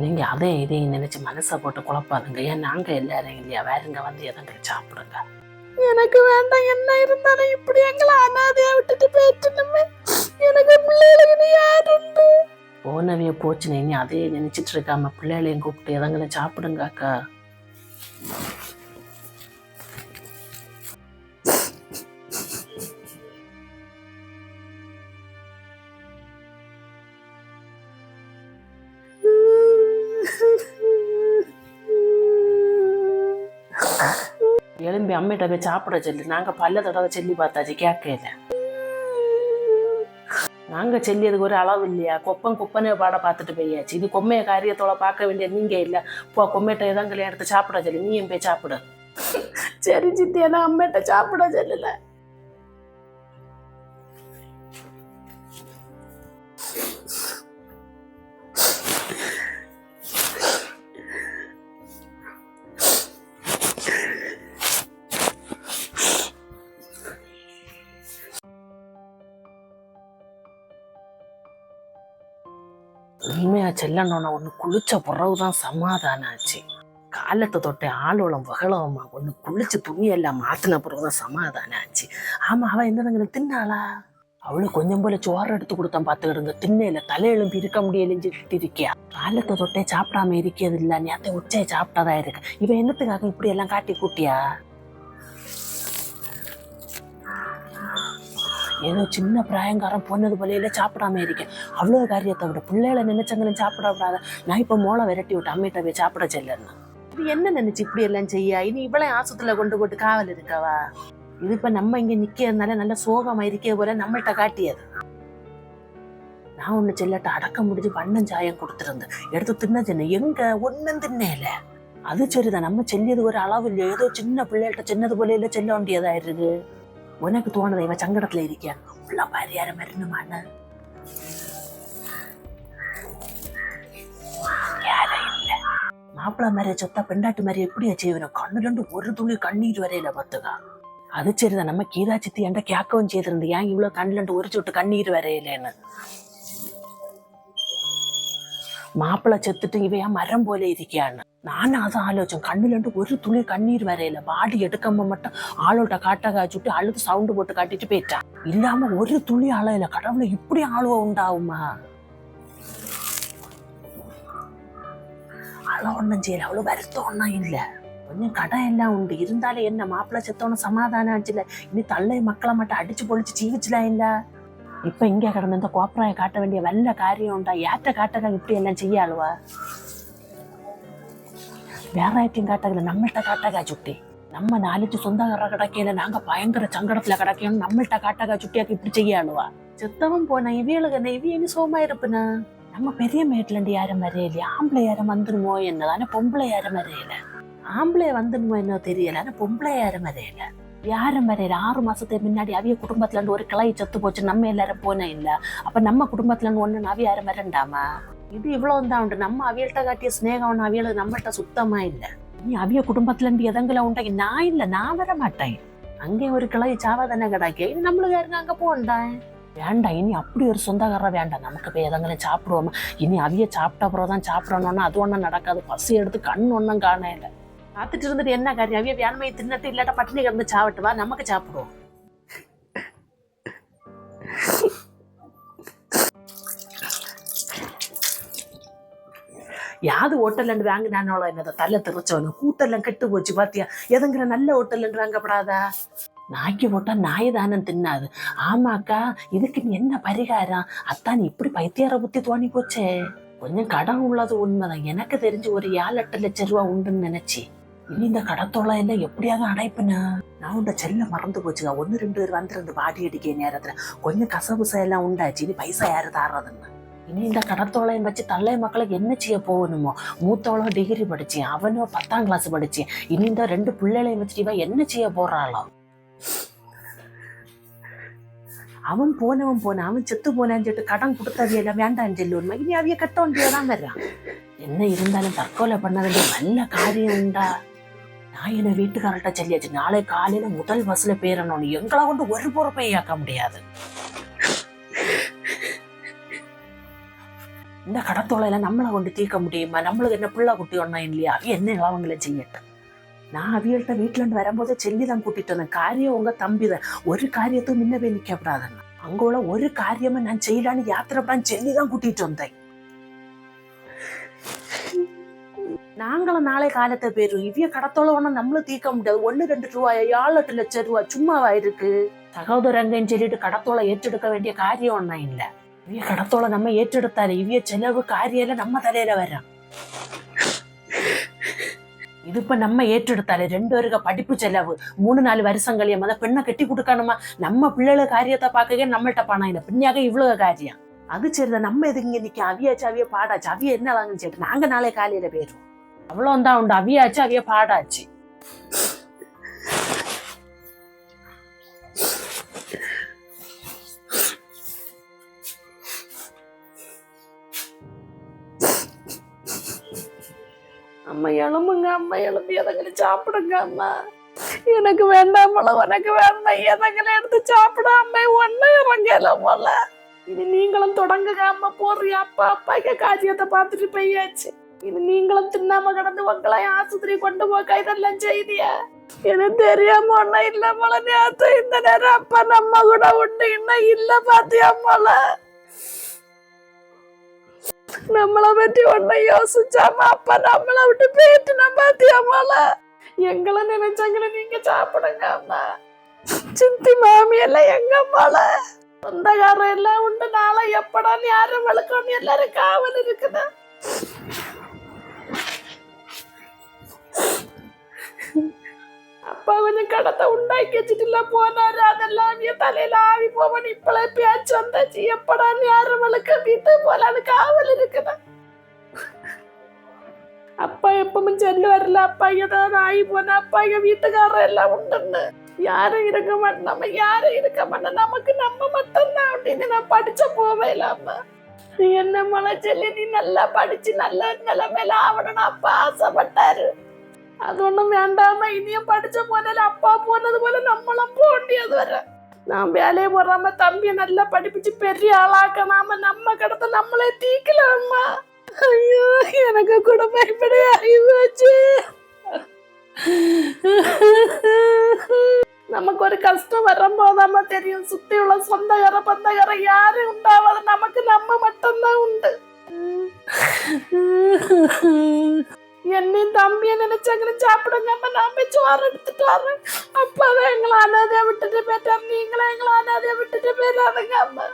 நீங்க அதையும் இதையும் நினைச்சு மனசை போட்டு குழப்பாதுங்க. ஏன் நாங்க எல்லாரும் இல்லையா வேறுங்க வந்து எதங்க சாப்பிடுங்க? எனக்கு வேண்டாம் என்ன இருந்தாலும் இப்படி எங்களை அனாதையா விட்டுட்டு போயிட்டுமே எனக்கு பிள்ளைகளுக்கு யாருண்டு போனவைய போச்சுன்னு இனி அதையே நினைச்சிட்டு இருக்காம பிள்ளைகளையும் கூப்பிட்டு எதங்களும் சாப்பிடுங்க அக்கா. அம்மிட்ட போய் சாப்பிட சொல்லி. நாங்கள் பல்ல தடவை சொல்லி பார்த்தாச்சு கேட்கல. நாங்கள் சொல்லியதுக்கு ஒரு அளவு இல்லையா? கொப்பன் கொப்பனே பாட பார்த்துட்டு போயாச்சு. இது கொம்மைய காரியத்தோட பார்க்க வேண்டிய நீங்க இல்லை. போ கொம்மைட்ட எதங்களை எடுத்து சாப்பிட சொல்லி. நீயும் போய் சாப்பிடு. சரி சித்தி ஏன்னா அம்மிட்ட சாப்பிட சொல்லலை. உண்மையாக செல்லணும்னா ஒன்று குளிச்ச பிறகுதான் சமாதானம் ஆச்சு. காலத்தை தொட்டே ஆளோளம் வகலவமா ஒன்று குளிச்சு துணியெல்லாம் மாற்றின பிறகு தான் சமாதானம் ஆச்சு. ஆமாம் அவ என்னதுங்களை தின்னாளா? அவளுக்கு கொஞ்சம் போல சோறு எடுத்து கொடுத்தான் பார்த்துக்கிடுங்க. திண்ணையில தலையெழும்பி இருக்க முடியலன்னு இருக்கியா? காலத்தை தொட்டே சாப்பிடாம இருக்கிறது இல்லை. நேத்த உச்சையை சாப்பிட்டதா இருக்கு. இவன் என்னத்துக்காக இப்படி எல்லாம் காட்டி கூட்டியா? ஏதோ சின்ன பிராயங்காரம் பொண்ணது போலையில சாப்பிடாம இருக்கேன். அவ்வளோ காரியத்தை விட. பிள்ளைகளை நினைச்சங்களும் சாப்பிட விடாத நான் இப்போ மோளை விரட்டி விட்டு அம்மிட்ட போய் சாப்பிட செல்லணும் இது என்ன நினைச்சு இப்படி எல்லாம் செய்ய? இனி இவ்வளோ ஆசத்துல கொண்டு போட்டு காவல் இருக்கவா இது இப்போ நம்ம இங்கே நிற்கிறதுனால நல்ல சோகமாக இருக்கே போல நம்மள்கிட்ட காட்டியது. நான் ஒன்று செல்லட்ட அடக்க முடிஞ்சு வண்ணம் சாயம் கொடுத்துருந்து எடுத்து தின்ன சின்ன எங்கே? ஒன்றும் தின்னேல. அது சரிதான். நம்ம செல்லியது ஒரு அளவு இல்லை ஏதோ சின்ன பிள்ளைகிட்ட சின்னது போல இல்லை செல்ல வேண்டியதா உனக்கு தோணுது இவன் சங்கடத்துல இருக்கியா? உள்ள பாரியார மரணமான மாப்பிள்ளை மாதிரி சொத்தா பெண்டாட்டு மாதிரி எப்படியா செய்வனும் கண்ணு ரெண்டு ஒரு துளி கண்ணீர் வரையில பத்துக்கா அது சரிதான். நம்ம கீதா சித்தி என்கிட்ட கேட்கவும் செய்திருந்து ஏன் இவ்வளவு கண்ணுல ரெண்டு உரிச்சு விட்டு கண்ணீர் வரையிலேன்னு மாப்பிள்ளை செத்துட்டு இவன் ஏன் மரம் போல இருக்கியான்னு. நானும் அதான் ஆலோசனை. கண்ணுல இருந்து ஒரு துளி கண்ணீர் வரையில பாடி எடுக்காம மட்டும் ஆளோட்ட காட்ட காய்ச்சுட்டு அழுது சவுண்டு போட்டு காட்டிட்டு போயிட்டான் இல்லாம ஒரு துளி அலையில கடவுளை இப்படி ஆளுவ உண்டாகுமா? அழ ஒண்ணும் செய்யல. அவ்வளவு வருத்தம் ஒன்றும் இல்ல. கொஞ்சம் கடன் எல்லாம் உண்டு? இருந்தாலும் என்ன? மாப்பிள்ளை செத்தவன சமாதானம் ஆச்சுல. இனி தள்ளை மக்களை மட்டும் அடிச்சு பொழிச்சு ஜீவிச்சுலாம் இல்ல? இப்ப இங்க கிடந்த இந்த கோப்பராய காட்ட வேண்டிய வல்ல காரியம் உண்டா? யார்கிட்ட காட்டதான் இப்படி எல்லாம் செய்ய அழுவா வேற யார்ட்டையும் காட்டகல நம்மள்கிட்ட காட்டகா சுட்டி? நம்ம நாலஞ்சு சொந்தக்கார கிடைக்கல நாங்க பயங்கர சங்கடத்துல கிடைக்கணும் நம்மள்கிட்ட காட்டகா சுட்டியாக்கு இப்படி செய்ய அழுவா செத்தவன் போன இவியலுக்கு என்ன? இவிய என்ன சோமா இருப்புனா? நம்ம பெரிய மேட்ல யாரும் வரையில ஆம்பளை யாரும் வந்துடுமோ என்னதானே? பொம்பளை யாரும் வரையில. ஆம்பளை வந்துடுமோ என்ன தெரியல. ஆனா பொம்பளை யாரும் வரையில. யாரும் வரையில ஆறு மாசத்துக்கு முன்னாடி அவிய குடும்பத்துல இருந்து ஒரு கிளை செத்து போச்சு நம்ம எல்லாரும் போன இல்ல. அப்ப நம்ம குடும்பத்துல இருந்து ஒண்ணு அவிய யாரும் வரண்டாமா இது இவ்வளவு தான் உண்டு. நம்ம அவியல்கிட்ட காட்டிய ஸ்னேகம் அவியல் நம்மள்ட்ட சுத்தமா இல்ல. நீ அவிய குடும்பத்துல இருந்து எதங்களை உண்டாக்கி? நான் இல்ல நான் வர மாட்டேன். அங்கே ஒரு கிளை சாவா தானே கிடாக்கி. இது நம்மளுக்கு யாருங்க அங்க போண்டேன் வேண்டாம் இனி அப்படி ஒரு சொந்தக்காரர் வேண்டாம். நமக்கு போய் எதங்களை சாப்பிடுவோமா. இனி அவிய சாப்பிட்ட அப்புறம் தான் சாப்பிடணும்னா அது ஒன்றும் நடக்காது. பசி எடுத்து கண் ஒன்றும் காண இல்லை பார்த்துட்டு இருந்துட்டு என்ன காரியம் அவிய வேணுமையை தின்னட்டு இல்லாட்ட பட்டினி கிடந்து சாப்பிட்டுவா? நமக்கு சாப்பிடுவோம். யாது ஹோட்டல்ல வாங்கினானோளோ என்னதை? தள்ள தெரிச்சவனு கூட்டெல்லாம் கெட்டு போச்சு பாத்தியா? எதுங்கிற நல்ல ஹோட்டல்ல வாங்கப்படாதா? நாய்க்கு போட்டா நாய் தானம் தின்னாது. ஆமாக்கா இதுக்கு நீ என்ன பரிகாரம்? அத்தான் இப்படி பைத்தியார புத்தி தோணி போச்சே. கொஞ்சம் கடன் உள்ளது உண்மைதான். எனக்கு தெரிஞ்சு ஒரு ஏழு எட்டு லட்சம் ரூபா உண்டுன்னு நினைச்சி. இனி இந்த கடத்தோலை எல்லாம் எப்படியாவது அடைப்புனா? நான் உண்ட செல்ல மறந்து போச்சுங்க. ஒன்று ரெண்டு பேர் வந்துருந்து பாடி அடிக்க நேரத்தில் கொஞ்சம் கசபுசா எல்லாம் உண்டாச்சு. இனி பைசா யாரு தாரதுன்னு இனி இந்த கடத்தோலையும் வச்சு தள்ளை மக்களுக்கு என்ன செய்ய போகணுமோ? மூத்தவளோ டிகிரி படிச்சேன். அவனோ பத்தாம் கிளாஸ் படிச்சேன். இனி இந்த ரெண்டு பிள்ளைகளையும் வச்சுட்டு இவன் என்ன செய்ய போறாளோ? அவன் போனவன் போன அவன் செத்து போனான்னு சொல்லிட்டு கடன் கொடுத்தது எல்லாம் வேண்டாம் சொல்லுவோம் இனி அவைய கட்ட வேண்டியதான் வர்றான் என்ன இருந்தாலும் தற்கொலை பண்ண வேண்டிய நல்ல காரியம் உண்டா? நான் என்ன வீட்டுக்காரர்கிட்ட சொல்லியாச்சு? நாளை காலையில முதல் பஸ்ல பேரணும் எங்களை கொண்டு ஒரு பொறுப்பை ஏற்க முடியாது. இந்த கடத்தோலையில நம்மளை கொண்டு தீர்க்க முடியுமா? நம்மளுக்கு என்ன பிள்ளை குட்டி ஒன்றும் இல்லையா? அவ என்ன அவங்கள செய்யட்டும்? நான் அவியல்கிட்ட வீட்டுல இருந்து வரும்போதே தான் கூட்டிட்டு வந்தேன். காரியம் உங்க தம்பி தான் ஒரு காரியத்தும் முன்ன போய் நிக்க அங்கோட ஒரு காரியமும் நான் செய்யலான்னு யாத்திரை பண்ண செல்லி தான் கூட்டிட்டு வந்தேன். நாங்களும் நாளை காலத்தை போயிடும் இவ்விய கடத்தோல ஒன்றும் நம்மளும் தீர்க்க முடியாது. ஒன்னு ரெண்டு ரூபாய் ஏழு எட்டு லட்சம் ரூபாய் சும்மாவா இருக்கு சகோதரங்கன்னு சொல்லிட்டு கடத்தோளை ஏற்றெடுக்க வேண்டிய காரியம் ஒன்றும் இல்லை. இவ்விய கடத்தோளை நம்ம ஏற்றெடுத்தாரு இவ்விய செலவு காரியம் நம்ம தலையில வர்றோம் இது இப்ப நம்ம ஏற்றெடுத்தாரு ரெண்டு பேருக்கு படிப்பு செலவு மூணு நாலு வருஷம் கழியாம அதை பெண்ணை கட்டி கொடுக்கணுமா? நம்ம பிள்ளைகள காரியத்தை பார்க்கவே நம்மள்ட்ட பணம் இல்லை. பின்னாக இவ்வளவு காரியம். அது சரிதான். நம்ம எதுக்கு நிக்க அவியாச்சு அவிய பாடாச்சு அவிய என்ன வாங்கன்னு சொல்லிட்டு நாங்க நாளை காலையில போயிடுவோம். அவ்வளவுதான் உண்டு அவியாச்சு அவிய பாடாச்சு அம்மா எலும்புங்க அம்மா எலும்பு எதங்களை சாப்பிடுங்க அம்மா எனக்கு வேண்டாம் போல உனக்கு வேண்டாம் எதங்களை எடுத்து சாப்பிட அம்மா ஒன்னும் இறங்கல போல இனி நீங்களும் தொடங்குங்க அம்மா போறியா அப்பா அப்பாக்கு காஜியத்தை பார்த்துட்டு போயாச்சு இது நீங்களும் தின்னாம கிடந்து உங்களை ஆஸ்பத்திரி கொண்டு போக்க இதெல்லாம் செய்தியா? எனக்கு தெரியாம ஒன்னும் இல்ல போல. நேத்து இந்த நேரம் அப்பா நம்ம கூட உண்டு இன்னும் இல்ல பாத்தியா போல. நம்மள பத்தி ஒன்ன யோசிச்சாம அப்பா நம்மள விட்டு போயிட்டு பாத்தியா போல. எங்களை நினைச்சாங்கள நீங்க சாப்பிடுங்க அம்மா. சித்தி மாமி எல்லாம் எங்க போல? சொந்தக்காரன் எல்லாம் உண்டு நாளை எப்படா யாரும் வளர்க்கணும் எல்லாரும் காவல் இருக்குதா. அப்பா கொஞ்சம் கடத்தை உண்டாக்கி வச்சுட்டுல போனாரு அதெல்லாம் என் தலையில ஆவி போவன் இப்பளே பேச்சு வந்தாச்சு எப்படான்னு யாரும் வளர்க்க வீட்டு போலான்னு காவல் இருக்குதா அப்பா எப்பவும் செல்லு வரல அப்பா ஏதாவது ஆகி போனா அப்பா எங்க வீட்டுக்காரர் எல்லாம் உண்டுன்னு யாரும் இருக்க மாட்டோம் நம்ம யாரும் இருக்க மாட்டோம் நமக்கு நம்ம மட்டும்தான் அப்படின்னு நான் படிச்ச போவே இல்லாம நீ என்ன மலை சொல்லி நீ நல்லா படிச்சு நல்ல நிலைமையில ஆகணும்னு அப்பா ஆசைப்பட்டாரு. அது ஒண்ணும் வேண்டாம இனியும் படிச்ச போனால அப்பா போனது போல நம்மளும் போக முடியாது வர. நான் வேலையை போடாம தம்பியை நல்லா படிப்பிச்சு பெரிய ஆளாக்கணாம நம்ம கடத்த நம்மளே தீக்கலாமா ஐயோ எனக்கு கூட பயப்பட ஆகிப்போச்சு நமக்கு ஒரு கஷ்டம் வரும்போதாம தெரியும் சுத்தி உள்ள சொந்தக்கார பந்தக்கார யாரும் உண்டாவாது நமக்கு நம்ம மட்டும்தான் உண்டு என்னையும் தம்பிய நினைச்சாங்கன்னு சாப்பிடுங்க அம்மா நான் போய் சோறு எடுத்துட்டு வரேன் அப்பாதான் எங்களை அனாதையா விட்டுட்டு போயிட்டாரு நீங்களும் எங்களை அனாதையா விட்டுட்டு போயிடாதுங்க அம்மா